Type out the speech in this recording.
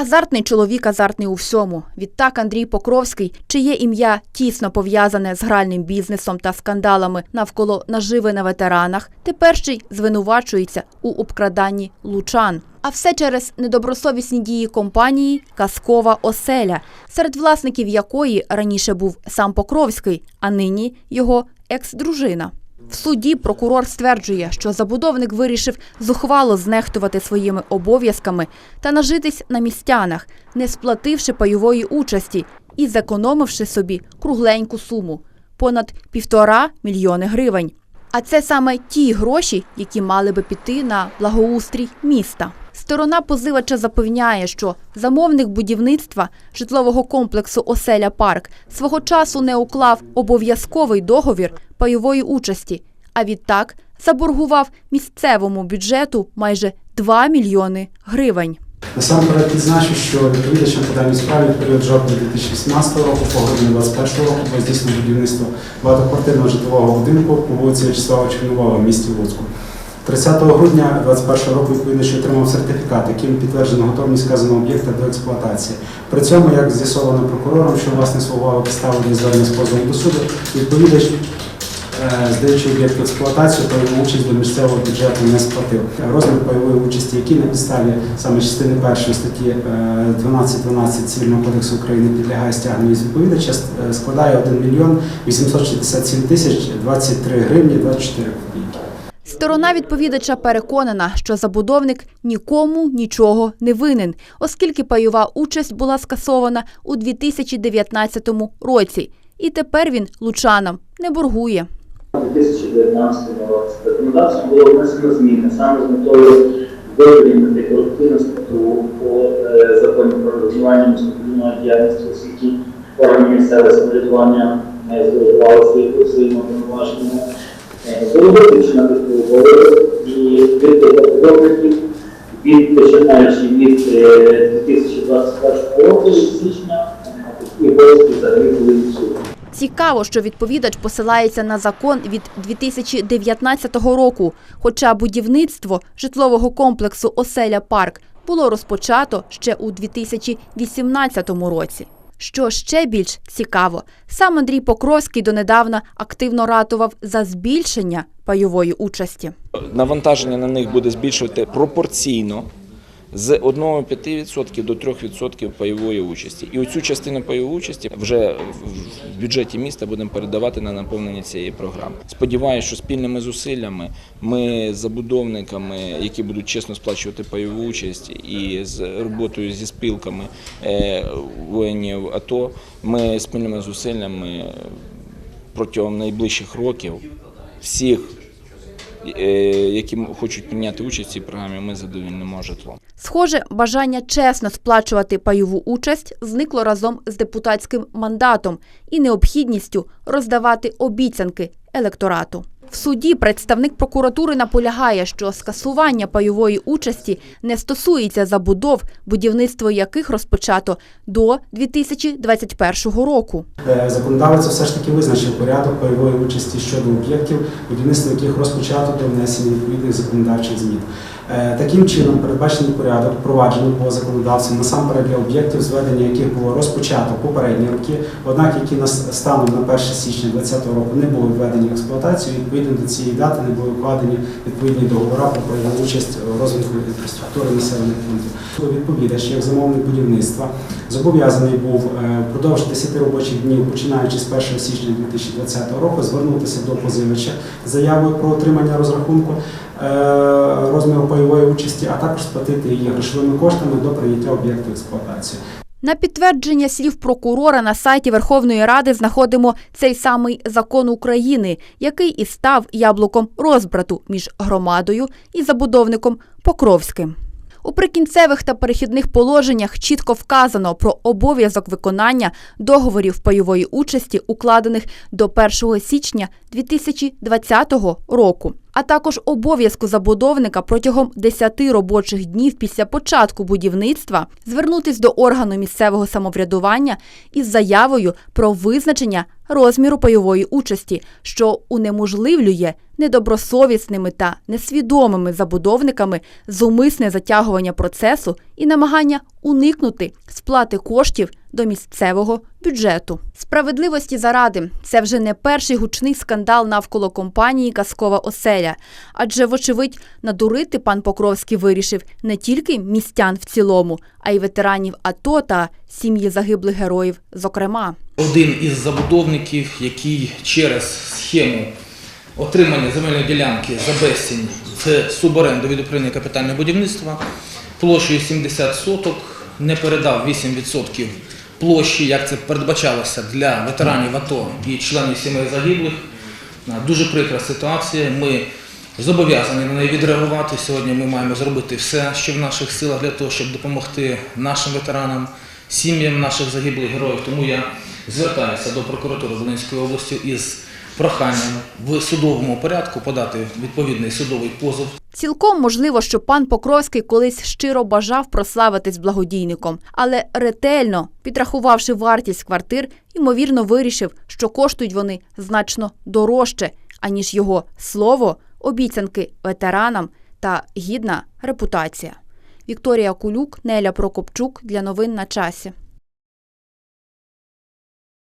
Азартний чоловік азартний у всьому. Відтак Андрій Покровський, чиє ім'я тісно пов'язане з гральним бізнесом та скандалами навколо наживи на ветеранах, тепер ще й звинувачується у обкраданні лучан. А все через недобросовісні дії компанії Казкова оселя, серед власників якої раніше був сам Покровський, а нині його екс-дружина. В суді прокурор стверджує, що забудовник вирішив зухвало знехтувати своїми обов'язками та нажитись на містянах, не сплативши пайової участі і зекономивши собі кругленьку суму понад півтора мільйони гривень. А це саме ті гроші, які мали би піти на благоустрій міста. Сторона позивача запевняє, що замовник будівництва житлового комплексу Оселя Парк свого часу не уклав обов'язковий договір пайової участі, а відтак заборгував місцевому бюджету майже 2 мільйони гривень. Насамперед відзначу, що відповідачем по даній справі в період жовтня 2017 року по грудня 2021 року було здійснено будівництво багатоквартирного житлового будинку по вулиці В'ячеслава Чорновола в місті Луцьку. 30 грудня 2021 року відповідач отримав сертифікат, яким підтверджено готовність сказаного об'єкта до експлуатації. При цьому, як з'ясовано прокурором, що власне свого для звернення з позовом до суду, відповідач Е, здаючи об'єкт в експлуатацію, пайову участь до місцевого бюджету не сплатив. Розмір пайової участі, який на підставі саме частини першої статті е, 12.12 Цивільного кодексу України підлягає стягненню з відповідача, е, складає 1 мільйон 867 тисяч 23 гривні 24 копійки. Сторона відповідача переконана, що забудовник нікому нічого не винен, оскільки пайова участь була скасована у 2019 році, і тепер він лучанам не боргує. У 2019 році законодавством було внесено зміни саме з метою вивільнити корупційну статтю по е, законі про регулювання містобудівної діяльності, оскільки органи місцевого самоврядування зловживали свої- своїми повноваженнями. Такий обов'язок і від забудовників від починаючи від е, 2021 року, січня, обов'язки взагалі були відсутні. Цікаво, що відповідач посилається на закон від 2019 року, хоча будівництво житлового комплексу Оселя Парк було розпочато ще у 2018 році. Що ще більш цікаво, сам Андрій Покровський донедавна активно ратував за збільшення пайової участі. навантаження на них буде збільшувати пропорційно з 1,5% до 3% пайової участі. І оцю частину пайової участі вже в бюджеті міста будемо передавати на наповнення цієї програми. Сподіваюся, що спільними зусиллями ми з забудовниками, які будуть чесно сплачувати пайову участь, і з роботою зі спілками е, воїнів АТО, ми спільними зусиллями протягом найближчих років всіх які хочуть прийняти участь в цій програмі, ми задовільнимо житло. Схоже, бажання чесно сплачувати пайову участь зникло разом з депутатським мандатом і необхідністю роздавати обіцянки електорату. В суді представник прокуратури наполягає, що скасування пайової участі не стосується забудов, будівництво яких розпочато до 2021 року. Е, Законодавець все ж таки визначив порядок пайової участі щодо об'єктів, будівництво яких розпочато до внесення відповідних законодавчих змін. Е, Таким чином, передбачений порядок впроваджений по законодавцям насамперед для об'єктів, зведення яких було розпочато попередні роки, однак які станом на 1 січня 2020 року не були введені в експлуатацію, відповідно до цієї дати не були укладені відповідні договори про пайову участь у розвитку інфраструктури населених пунктів. Відповідач, як замовник будівництва, зобов'язаний був е, впродовж 10 робочих днів, починаючи з 1 січня 2020 року, звернутися до позивача з заявою про отримання розрахунку е, розміру пайової участі, а також сплатити її грошовими коштами до прийняття об'єкту в експлуатацію. На підтвердження слів прокурора на сайті Верховної Ради знаходимо цей самий закон України, який і став яблуком розбрату між громадою і забудовником Покровським. У прикінцевих та перехідних положеннях чітко вказано про обов'язок виконання договорів пайової участі, укладених до 1 січня 2020 року. А також обов'язку забудовника протягом 10 робочих днів після початку будівництва звернутись до органу місцевого самоврядування із заявою про визначення розміру пайової участі, що унеможливлює недобросовісними та несвідомими забудовниками зумисне затягування процесу і намагання уникнути сплати коштів до місцевого бюджету. Справедливості заради це вже не перший гучний скандал навколо компанії Казкова оселя, адже, вочевидь, надурити пан Покровський вирішив не тільки містян в цілому, а й ветеранів АТО та сім'ї загиблих героїв, зокрема. один із забудовників, який через схему отримання земельної ділянки за безцінь в суборенду від управління капітального будівництва площею 70 соток не передав 8% площі, як це передбачалося для ветеранів АТО і членів сімей загиблих. Дуже прикра ситуація. Ми зобов'язані на неї відреагувати. Сьогодні ми маємо зробити все, що в наших силах для того, щоб допомогти нашим ветеранам, сім'ям наших загиблих героїв. Тому я звертаюся до прокуратури Волинської області із проханням в судовому порядку подати відповідний судовий позов Цілком можливо, що пан Покровський колись щиро бажав прославитись благодійником, але ретельно підрахувавши вартість квартир, ймовірно вирішив, що коштують вони значно дорожче, аніж його слово, обіцянки ветеранам та гідна репутація. Вікторія Кулюк, Неля Прокопчук для новин на часі.